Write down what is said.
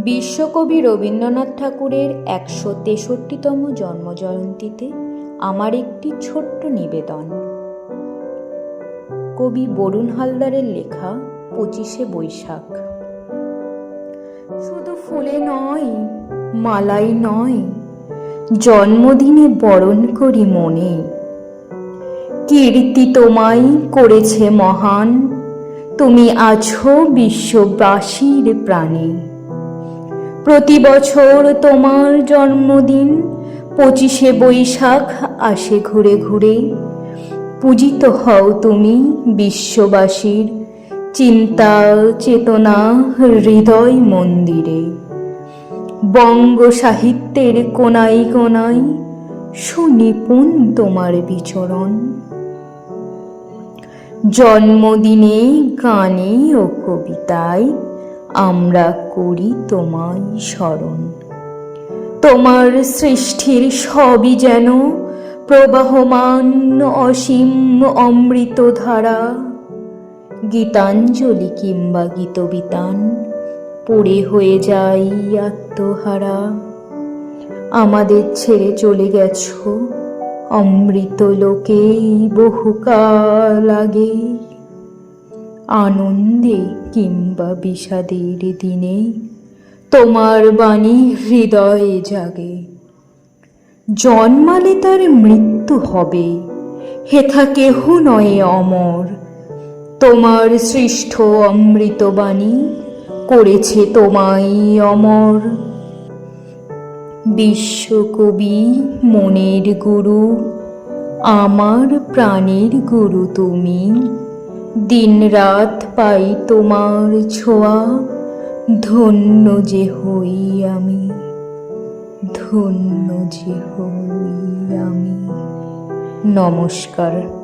বিশ্বকবি রবীন্দ্রনাথ ঠাকুরের একশো তেষট্টিতম জন্মজয়ন্তীতে আমার একটি ছোট্ট নিবেদন। কবি বরুণ হালদারের লেখা পঁচিশে বৈশাখ। শুধু ফুলে নয়, মালাই নয়, জন্মদিনে বরণ করি মনে। কীর্তি তোমায় করেছে মহান, তুমি আছো বিশ্ববাসীর প্রাণে। প্রতি বছর তোমার জন্মদিন। পঁচিশে বৈশাখ আসে ঘুরে ঘুরে। পূজিত হও তুমি বিশ্ববাসীর চিন্তা, চেতনা, হৃদয় মন্দিরে। বঙ্গ সাহিত্যের কোনাই কোনাই সুনিপুণ তোমার বিচরণ। জন্মদিনে গানে ও কবিতায় আমরা করি তোমায় স্মরণ। তোমার সৃষ্টির সবই যেন প্রবাহমান অসীম অমৃত ধারা গীতাঞ্জলি কিংবা গীতবিতান পড়ে হয়ে যাই আত্মহারা। আমাদের ছেড়ে চলে গেছ অমৃত লোকে বহুকাল আগে। আনন্দে কিংবা বিষাদের দিনে তোমার বাণী হৃদয়ে জাগে। জন্মালে তার মৃত্যু হবে হেথা কেহ নয় অমর। তোমার সৃষ্ট অমৃতবাণী করেছে তোমায় অমর। বিশ্বকবি মনের গুরু, আমার প্রাণের গুরু তুমি। দিন রাত পাই তোমার ছোঁয়া ধন্য যে হই আমি ধন্য যে হই আমি। নমস্কার।